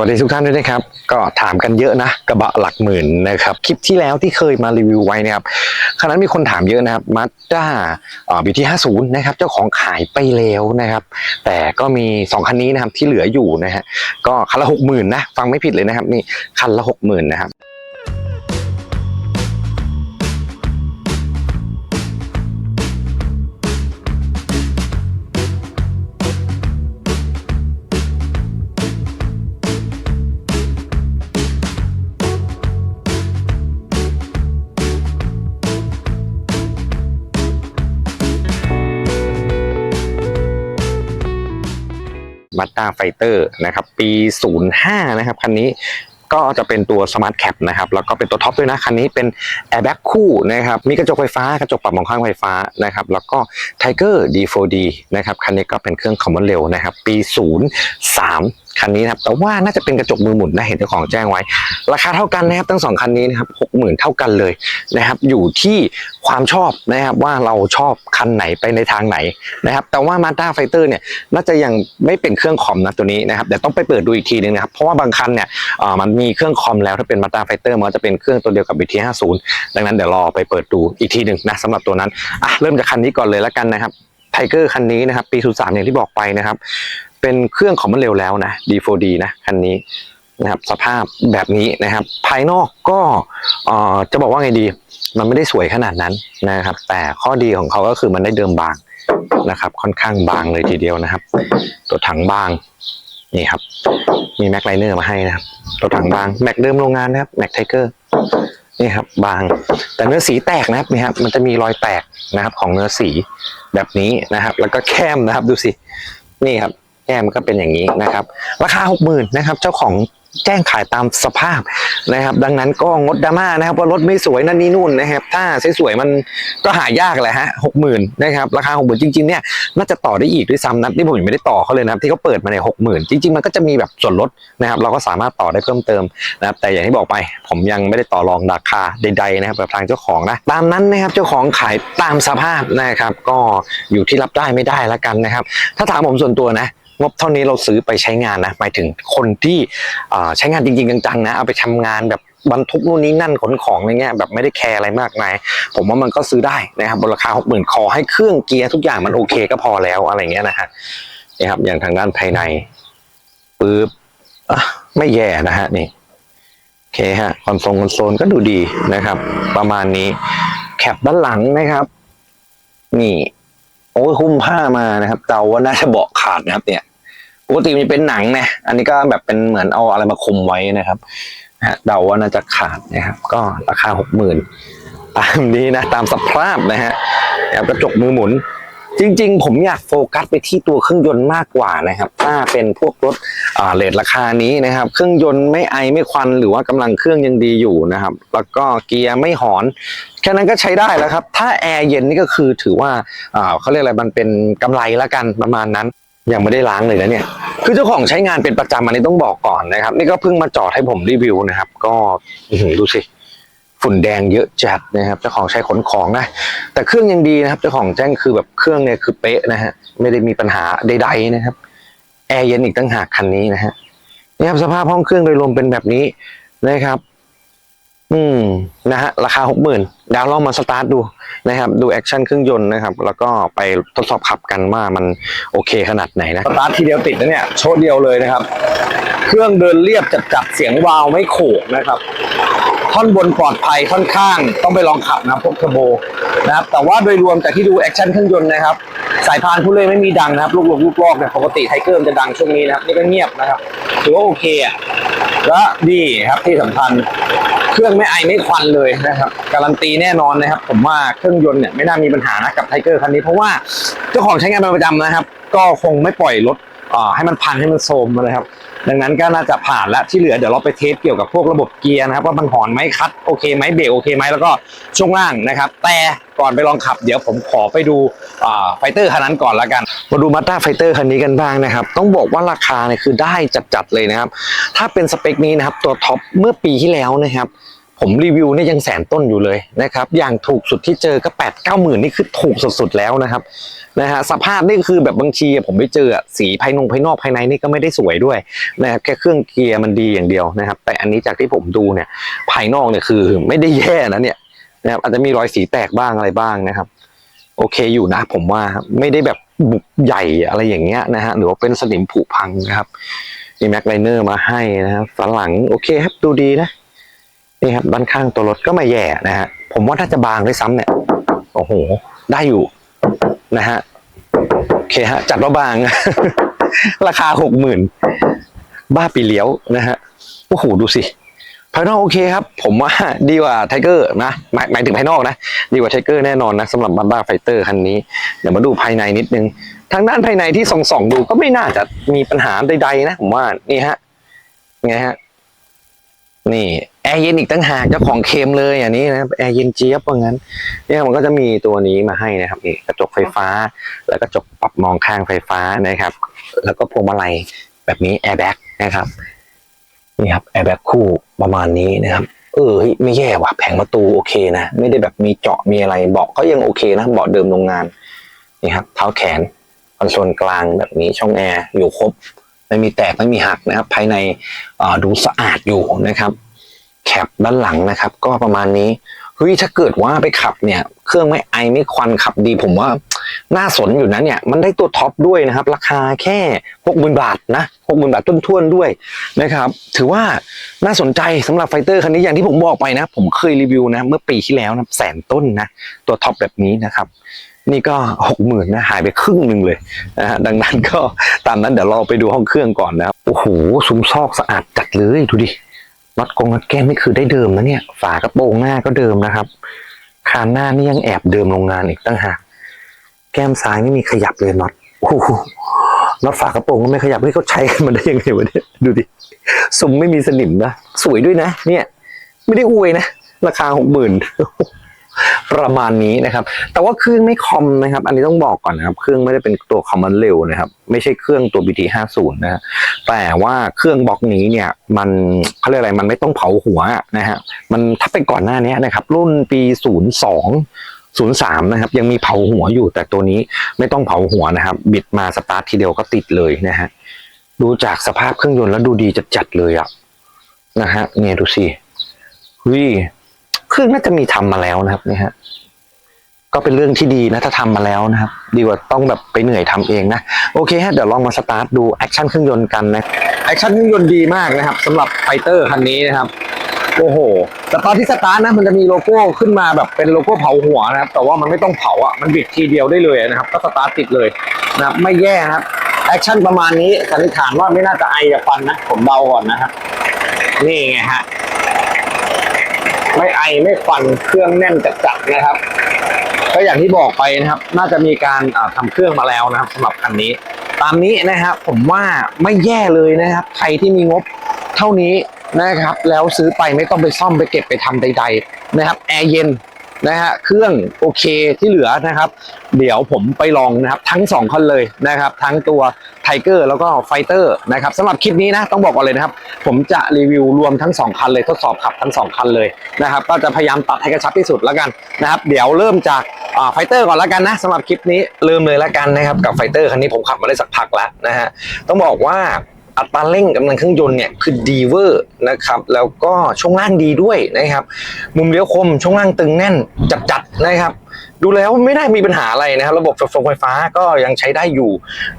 วัสดีทุกท่านด้วยนะครับ ก็ถามกันเยอะนะกระบะหลักหมื่นนะครับคลิปที่แล้วที่เคยมารีวิวไว้นะครับครั้นั้นมีคนถามเยอะนะครับมาด้าบีทีห้าศูนย์นะครับเจ้าของขายไปแล้วนะครับ แต่ก็มี 2 คันนี้นะครับที่เหลืออยู่นะฮะก็คันละหกหมื่นนะฟังไม่ผิดเลยนะครับนี่คันละหกหมื่นนะครับ มา z ้าไฟเตอร์นะครับปี 05 นะครับคันนี้ก็จะเป็นตัว Smart Cap นะครับแล้วก็เป็นตัวท็อปด้วยนะคันนี้เป็น Airbag คู่นะครับมีกระจกไฟฟ้ากระจกปรับมองข้างไฟฟ้านะครับแล้วก็ Tiger D4D นะครับคันนี้ก็เป็นเครื่อง Common Rail นะครับปี 03 คันนี้นะครับแต่ว่าน่าจะเป็นกระจกมือหมุนนะเห็นเจ้าของแจ้งไว้ ราคาเท่ากันนะครับทั้งสองคันนี้นะครับหกหมื่นเท่ากันเลยนะครับอยู่ที่ความชอบนะครับว่าเราชอบคันไหนไปในทางไหนนะครับแต่ว่า Mazda Fighter เนี่ยน่าจะยังไม่เป็นเครื่องคอมนะตัวนี้นะครับเดี๋ยวต้องไปเปิดดูอีกทีนึงนะครับเพราะว่าบางคันเนี่ยมันมีเครื่องคอมแล้วถ้าเป็น Mazda Fighter มันจะเป็นเครื่องตัวเดียวกับ BT50 ดังนั้นเดี๋ยวรอไปเปิดดูอีกทีหนึ่งนะสำหรับตัวนั้นอะเริ่มจากคันนี้ก่อนเลยแล้วกันนะครับไทเกอร์คันนี้นะครับปี 03 อย่างที่บอกไปนะครับ เป็นเครื่องของมันเร็วแล้วนะ D4D นะคันนี้นะครับสภาพแบบนี้นะครับ ภายนอกก็เอ่อจะบอกว่าไงดี มันไม่ได้สวยขนาดนั้นนะครับ แต่ข้อดีของเขาก็คือมันได้เดิมบางนะครับ ค่อนข้างบางเลยทีเดียวนะครับ ตัวถังบางนี่ครับ มีแม็กไลเนอร์มาให้นะครับ ตัวถังบางแม็กเดิมโรงงานนะครับแม็กไทเกอร์นี่ครับบางแต่เนื้อสีแตกนะครับนี่ครับมันจะมีรอยแตกนะครับของเนื้อสีแบบนี้นะครับ แล้วก็แคมนะครับดูสินี่ครับ แก้มก็เป็นอย่างนี้นะครับ ราคา60,000นนะครับเจ้าของแจ้งขายตามสภาพนะครับ ดังนั้นก็งดดราม่านะครับว่ารถไม่สวยนั่นนี่นู่นนะครับ ถ้าสวยๆมันก็หายากแหละฮะหกหมื่นนะครับราคาหกหมื่นจริงๆเนี่ยน่าจะต่อได้อีกด้วยซ้ำนะที่ผมยังไม่ได้ต่อเขาเลยนะครับที่เขาเปิดมาในหกหมื่นจริงๆมันก็จะมีแบบส่วนลดนะครับ เราก็สามารถต่อได้เพิ่มเติมนะครับแต่อย่างที่บอกไป ผมยังไม่ได้ต่อรองราคาใด ๆ นะครับกับทางเจ้าของนะตามนั้นนะครับเจ้าของขายตามสภาพนะครับ ก็อยู่ที่รับได้ไม่ได้แล้วกันนะครับ ถ้าถามผมส่วนตัวนะ งบเท่านี้เราซื้อไปใช้งานนะหมายถึงคนที่ใช้งานจริงๆจังๆนะเอาไปทำงานแบบบรรทุกนู่นนี่นั่นขนของอะไรเงี้ยแบบไม่ได้แคร์อะไรมากมายผมว่ามันก็ซื้อได้นะครับราคาหกหมื่นขอให้เครื่องเกียร์ทุกอย่างมันโอเคก็พอแล้วอะไรเงี้ยนะฮะนี่ครับอย่างทางด้านภายในปึ๊บไม่แย่นะฮะนี่โอเคฮะคอนโซลคอนโซลก็ดูดีนะครับ ประมาณนี้แคปด้านหลังนะครับ นี่ โอ้ยคุ้มผ้ามานะครับเดาว่าน่าจะเบาะขาดนะครับ เนี่ยปกติมันจะเป็นหนังนะอันนี้ก็แบบเป็นเหมือนเอาอะไรมาคุมไว้นะครับฮะเดาว่าน่าจะขาดนะครับ ก็ราคาหกหมื่นตามนี้นะ ตามสภาพนะฮะแล้วกระจกมือหมุน จริงๆ ผมอยากโฟกัสไปที่ตัวเครื่องยนต์มากกว่านะครับ ถ้าเป็นพวกรถเลทราคานี้นะครับ เครื่องยนต์ไม่ไอไม่ควันหรือว่ากำลังเครื่องยังดีอยู่นะครับ แล้วก็เกียร์ไม่หอนแค่นั้นก็ใช้ได้แล้วครับ ถ้าแอร์เย็นนี่ก็คือถือว่าเขาเรียกอะไรมันเป็นกำไรล้วกันประมาณนั้นยังไม่ได้ล้างเลยนะเนี่ย คือเจ้าของใช้งานเป็นประจำอันนี้ต้องบอกก่อนนะครับ นี่ก็เพิ่งมาจอดให้ผมรีวิวนะครับ ก็ดูสิ ฝุ่นแดงเยอะจัดนะครับเจ้าของใช้ขนของนะ แต่เครื่องยังดีนะครับเจ้าของแจ้งคือแบบเครื่องเนี่ยคือเป๊ะนะฮะไม่ได้มีปัญหาใด ๆนะครับแอร์เย็นอีกตั้งหากคันนี้นะฮะนี่ครับสภาพห้องเครื่องโดยรวมเป็นแบบนี้นะครับ อืมนะฮะราคาหกหมื่นดาวลองมาสตาร์ทดูนะครับ ดูแอคชั่นเครื่องยนต์นะครับ แล้วก็ไปทดสอบขับกันว่ามันโอเคขนาดไหนนะสตาร์ททีเดียวติดนะเนี่ยโชว์เดียวเลยนะครับ เครื่องเดินเรียบจัดจัดเสียงวาวไม่โขกนะครับ ท่อนบนปลอดภัยท่อนข้างต้องไปลองขับนะพวกเทอร์โบนะครับแต่ว่าโดยรวมจากที่ดูแอคชั่นเครื่องยนต์นะครับ สายพานผู้เล่นไม่มีดังนะครับ ลูกลงลูกลอกเนี่ยปกติไทเกอร์มันจะดังช่วงนี้นะครับนี่ก็เงียบนะครับถือว่าโอเคอะ และดีครับที่สำคัญเครื่องไม่ไอไม่ควันเลยนะครับ การันตีแน่นอนนะครับ ผมว่าเครื่องยนต์เนี่ยไม่น่ามีปัญหานะกับไทเกอร์คันนี้เพราะว่าเจ้าของใช้งานเป็นประจำนะครับ ก็คงไม่ปล่อยรถ ให้มันพังให้มันโทรมนะครับ ดังนั้นก็น่าจะผ่านและที่เหลือเดี๋ยวเราไปเทสเกี่ยวกับพวกระบบเกียร์นะครับว่ามันหอนไหมคัดโอเคไหมเบรกโอเคไหมแล้วก็ช่วงล่างนะครับ แต่ก่อนไปลองขับ เดี๋ยวผมขอไปดูไฟเตอร์คันนั้นก่อนละกัน มาดูมาต้าไฟเตอร์คันนี้กันบ้างนะครับ ต้องบอกว่าราคาเนี่ยคือได้จัดๆเลยนะครับ ถ้าเป็นสเปคนี้นะครับตัวท็อปเมื่อปีที่แล้วนะครับ ผมรีวิวเนี่ยยังแสนต้นอยู่เลยนะครับ อย่างถูกสุดที่เจอก็แปดเก้าหมื่นนี่คือถูกสุดๆแล้วนะครับนะฮะสภาพนี่คือแบบบางทีผมไปเจอสีภายนงภายนอกภายในนี่ก็ไม่ได้สวยด้วยนะครับแค่เครื่องเกียร์มันดีอย่างเดียวนะครับ แต่อันนี้จากที่ผมดูเนี่ยภายนอกเนี่ยคือไม่ได้แย่นะเนี่ยนะครับอาจจะมีรอยสีแตกบ้างอะไรบ้างนะครับ โอเคอยู่นะ ผมว่าไม่ได้แบบบุกใหญ่อะไรอย่างเงี้ยนะฮะหรือว่าเป็นสนิมผุพังนะครับมีแม็กไลเนอร์มาให้นะครับฝาหลังโอเคครับดูดีนะ นี่ครับด้านข้างตัวรถก็ไม่แย่นะฮะผมว่าถ้าจะบางด้วยซ้ำเนี่ยโอ้โห ได้อยู่นะฮะโอเคฮะจัดว่าบาง ราคาหกหมื่นบ้าปีเลี้ยวนะฮะโอ้โหดูสิภายนอกโอเคครับ ผมว่าดีกว่าไทเกอร์นะหมายหมายถึงภายนอกนะ ดีกว่าไทเกอร์แน่นอนนะสำหรับบันด้าไฟเตอร์คันนี้ เดี๋ยวมาดูภายในนิดนึง ทางด้านภายในที่ส่องๆดูก็ไม่น่าจะมีปัญหาใดๆนะ ผมว่านี่ฮะไงฮะ นี่แอร์เย็นอีกตั้งหากเจ้าของเค็มเลยอันนี้นะครับแอร์เย็นเจี๊ยบว่างั้นเนี่ยมันก็จะมีตัวนี้มาให้นะครับนี่กระจกไฟฟ้า แล้วกระจกปรับมองข้างไฟฟ้านะครับ แล้วก็พวงมาลัยแบบนี้แอร์แบ็กนะครับนี่ครับแอร์แบ็กคู่ประมาณนี้นะครับ เออไม่แย่ว่ะแผงประตูโอเคนะ ไม่ได้แบบมีเจาะมีอะไรเบาะก็ยังโอเคนะเบาะเดิมโรงงานนี่ครับเท้าแขนคอนโซลกลางแบบนี้ช่องแอร์อยู่ครบ ไม่มีแตกไม่มีหักนะครับ ภายในดูสะอาดอยู่นะครับ แคปด้านหลังนะครับ ก็ประมาณนี้เฮ้ยถ้าเกิดว่าไปขับเนี่ย เครื่องไม่ไอไม่ควันขับดีผมว่าน่าสนอยู่นะเนี่ย มันได้ตัวท็อปด้วยนะครับ ราคาแค่หกหมื่นบาทนะหกหมื่นบาทต้นๆด้วยนะครับ ถือว่าน่าสนใจสำหรับไฟเตอร์คันนี้อย่างที่ผมบอกไปนะ ผมเคยรีวิวนะ เมื่อปีที่แล้วนะแสนต้นนะ ตัวท็อปแบบนี้นะครับ นี่ก็หกหมื่นนะหายไปครึ่งหนึ่งเลยนะฮะดังนั้นก็ตามนั้นเดี๋ยวเราไปดูห้องเครื่องก่อนนะโอ้โหซุ้มซอกสะอาดจัดเลยดูดิน็อตกงน็อตแก้มนี่คือได้เดิมนะเนี่ย ฝากระโปรงหน้าก็เดิมนะครับคานหน้านี่ยังแอบเดิมโรงงานอีกตั้งหากแก้มซ้ายไม่มีขยับเลยน็อตโอ้โหน็อตฝากระโปรงก็ไม่ขยับเฮ้ยเขาใช้กันมาได้ยังไงวะเนี่ยดูดิซุ้มไม่มีสนิมนะสวยด้วยนะ เนี่ย ไม่ได้อวยนะราคาหกหมื่น ประมาณนี้นะครับ แต่ว่าเครื่องไม่คอมนะครับ อันนี้ต้องบอกก่อนนะครับ เครื่องไม่ได้เป็นตัวคอมมันเร็วนะครับ ไม่ใช่เครื่องตัว BT 5 0นะฮะแต่ว่าเครื่องบล็อกนี้เนี่ยมันเขาเรียกอะไรมันไม่ต้องเผาหัวนะฮะมันถ้าเป็นก่อนหน้านี้นะครับ รุ่นปี 02 03 นะครับ ยังมีเผาหัวอยู่แต่ตัวนี้ไม่ต้องเผาหัวนะครับ บิดมาสตาร์ททีเดียวก็ติดเลยนะฮะดูจากสภาพเครื่องยนต์แล้วดูดีจัดๆเลยอะนะฮะเนี่ยดูสิเฮ้ยเครื่องน่าจะมีทำมาแล้วนะครับเนี่ยฮะก็เป็นเรื่องที่ดีนะถ้าทำมาแล้วนะครับ ดีกว่าต้องแบบไปเหนื่อยทำเองนะโอเคฮะเดี๋ยวลองมาสตาร์ทดูแอคชั่นเครื่องยนต์กันนะแอคชั่นเครื่องยนต์ดีมากนะครับสำหรับไฟเตอร์คันนี้นะครับโอ้โหแต่ตอนที่สตาร์ทนะมันจะมีโลโก้ขึ้นมาแบบเป็นโลโก้เผาหัวนะครับ แต่ว่ามันไม่ต้องเผาอะมันบิดทีเดียวได้เลยนะครับ ก็สตาร์ทติดเลยนะครับไม่แย่นะครับแอคชั่นประมาณนี้สันนิษฐานว่าไม่น่าจะไอจากฟันนะผมเดาก่อนนะครับ นี่ไงฮะ ไม่ไอไม่ควันเครื่องแน่นจัดๆนะครับ ก็อย่างที่บอกไปนะครับ น่าจะมีการทำทำเครื่องมาแล้วนะครับสำหรับคันนี้ ตามนี้นะครับผมว่าไม่แย่เลยนะครับใครที่มีงบเท่านี้นะครับ แล้วซื้อไปไม่ต้องไปซ่อมไปเก็บไปทำใด ๆ นะครับแอร์เย็น นะฮะเครื่องโอเคที่เหลือนะครับ เดี๋ยวผมไปลองนะครับทั้งสองคันเลยนะครับ ทั้งตัวไทเกอร์แล้วก็ไฟเตอร์นะครับสำหรับคลิปนี้นะต้องบอกก่อนเลยนะครับ ผมจะรีวิวรวมทั้งสองคันเลยทดสอบขับทั้งสองคันเลยนะครับ ก็จะพยายามตัดให้กระชับที่สุดแล้วกันนะครับ เดี๋ยวเริ่มจากไฟเตอร์ก่อนแล้วกันนะสำหรับคลิปนี้เริ่มเลยแล้วกันนะครับกับไฟเตอร์คันนี้ผมขับมาได้สักพักแล้วนะฮะต้องบอกว่า อัตราเร่งกำลังเครื่องยนต์เนี่ยคือดีเวอร์นะครับแล้วก็ช่วงล่างดีด้วยนะครับ มุมเลี้ยวคมช่วงล่างตึงแน่นจัดๆนะครับ ดูแล้วไม่ได้มีปัญหาอะไรนะครับ ระบบไฟฟ้าไฟฟ้าก็ยังใช้ได้อยู่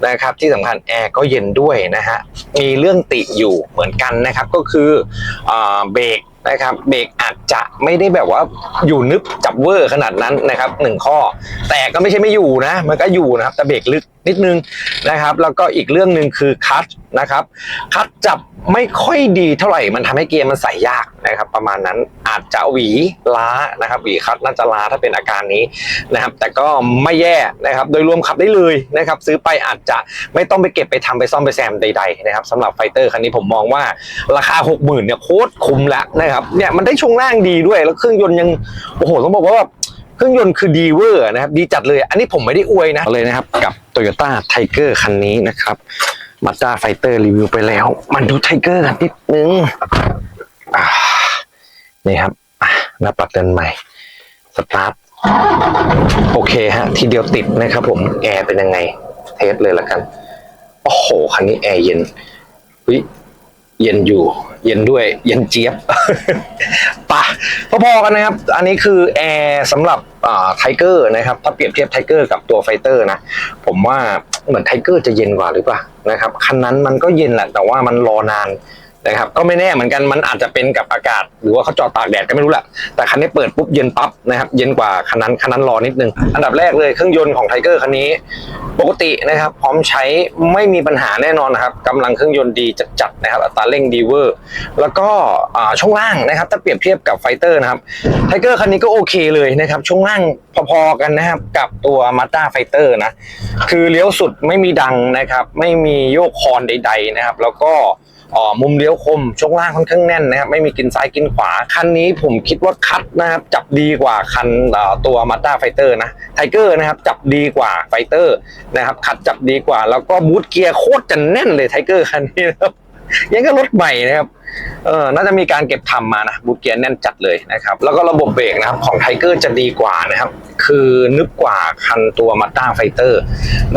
นะครับ ที่สำคัญแอร์ก็เย็นด้วยนะฮะมีเรื่องติอยู่เหมือนกันนะครับก็คืออเบรก นะครับเบรกอาจจะไม่ได้แบบว่าอยู่นึบจับเวอร์ขนาดนั้นนะครับหนึ่งข้อ แต่ก็ไม่ใช่ไม่อยู่นะ มันก็อยู่นะครับแต่เบรกลึกนิดนึงนะครับ แล้วก็อีกเรื่องหนึ่งคือคัตนะครับคัดจับไม่ค่อยดีเท่าไหร่มันทำให้เกียร์มันใส่ยาก นะครับประมาณนั้นอาจจะหวีล้านะครับหวีคัดน่าจะล้าถ้าเป็นอาการนี้นะครับแต่ก็ไม่แย่นะครับโดยรวมขับได้เลยนะครับซื้อไปอาจจะไม่ต้องไปเก็บไปทำไปซ่อมไปแซมใดๆนะครับสำหรับไฟเตอร์คันนี้ผมมองว่าราคา 60,000เนี่ยโคตรคุ้มแล้วนะครับเนี่ยมันได้ช่วงล่างดีด้วยแล้วเครื่องยนต์ยังโอ้โหต้องบอกว่าเครื่องยนต์คือดีเวอร์นะครับดีจัดเลยอันนี้ผมไม่ได้อวยนะเลยนะครับกับ Toyota Tiger คันนี้นะครับมาด้าไฟเตอร์รีวิวไปแล้ว มันดูไทเกอร์กันนิดนึงอ่า นี่ครับหน้าปัดเดินใหม่สตาร์ทโอเคฮะ ทีเดียวติดนะครับผมแอร์เป็นยังไง เทสเลยละกัน โอ้โห คันนี้แอร์เย็นวิเย็นอยู่ เย็นด้วย เย็นเจี๊ยบปะพอๆกันนะครับ อันนี้คือแอร์สำหรับไทเกอร์นะครับ ถ้าเปรียบเทียบไทเกอร์กับตัวไฟเตอร์นะ ผมว่าเหมือนไทเกอร์จะเย็นกว่าหรือเปล่านะครับ คันนั้นมันก็เย็นแหละ แต่ว่ามันรอนาน นะครับก็ไม่แน่เหมือนกันมันอาจจะเป็นกับอากาศ หรือว่าเขาจอดตากแดดก็ไม่รู้แหละแต่คันนี้เปิดปุ๊บเย็นปั๊บนะครับเย็นกว่าคันนั้นคันนั้นรอนิดนึง อันดับแรกเลยเครื่องยนต์ของไทเกอร์คันนี้ ปกตินะครับ พร้อมใช้ไม่มีปัญหาแน่นอนนะครับกำลังเครื่องยนต์ดีจัดๆนะครับอัตราเร่งดีเวอร์แล้วก็ช่วงล่างนะครับถ้าเปรียบเทียบกับไฟเตอร์นะครับไทเกอร์คันนี้ก็โอเคเลยนะครับช่วงล่างพอๆกันนะครับกับตัวมา z ด้าไฟเตอร์นะคือเลี้ยวสุดไม่มีดังนะครับไม่มีโยกคอนใด ๆนะครับ แล้วก็มุมเลี้ยวคมช่วงล่างค่อนข้างแน่นนะครับไม่มีกินซ้ายกินขวา คันนี้ผมคิดว่าคัดนะครับจับดีกว่าคันตัวมาต้าไฟเตอร์นะไทเกอร์นะครับจับดีกว่าไฟเตอร์นะครับคัดจับดีกว่า แล้วก็บูทเกียร์โคตรจะแน่นเลยไทเกอร์คันนี้นะครับยังก็รถใหม่นะครับ เออน่าจะมีการเก็บทำมานะบูทเกียร์แน่นจัดเลยนะครับ แล้วก็ระบบเบรกนะครับของไทเกอร์จะดีกว่านะครับ คือนึกกว่าคันตัวมาต้าไฟเตอร์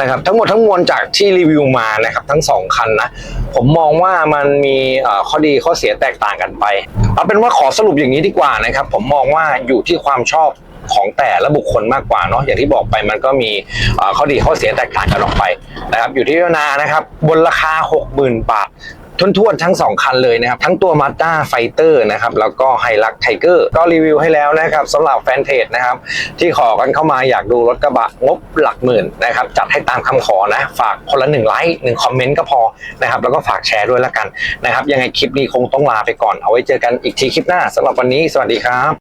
นะครับ ทั้งหมดทั้งมวลจากที่รีวิวมานะครับ ทั้งสองคันนะ ผมมองว่ามันมีข้อดีข้อเสียแตกต่างกันไป เอาเป็นว่าขอสรุปอย่างนี้ดีกว่านะครับ ผมมองว่าอยู่ที่ความชอบของแต่ละบุคคลมากกว่าเนาะอย่างที่บอกไปมันก็มีข้อดีข้อเสียแตกต่างกันออกไปนะครับอยู่ที่พิจารณานะครับบนราคา 60,000 บาท ทวนๆทั้ง 2 คันเลยนะครับ ทั้งตัว Mazda Fighter นะครับ แล้วก็ Hilux Tiger ก็รีวิวให้แล้วนะครับสำหรับแฟนเพจนะครับ ที่ขอกันเข้ามาอยากดูรถกระบะงบหลักหมื่นนะครับ จัดให้ตามคำขอนะ ฝากคนละหนึ่งไลค์หนึ่งคอมเมนต์ก็พอนะครับ แล้วก็ฝากแชร์ด้วยละกันนะครับ ยังไงคลิปนี้คงต้องลาไปก่อน เอาไว้เจอกันอีกทีคลิปหน้าสำหรับวันนี้ สวัสดีครับ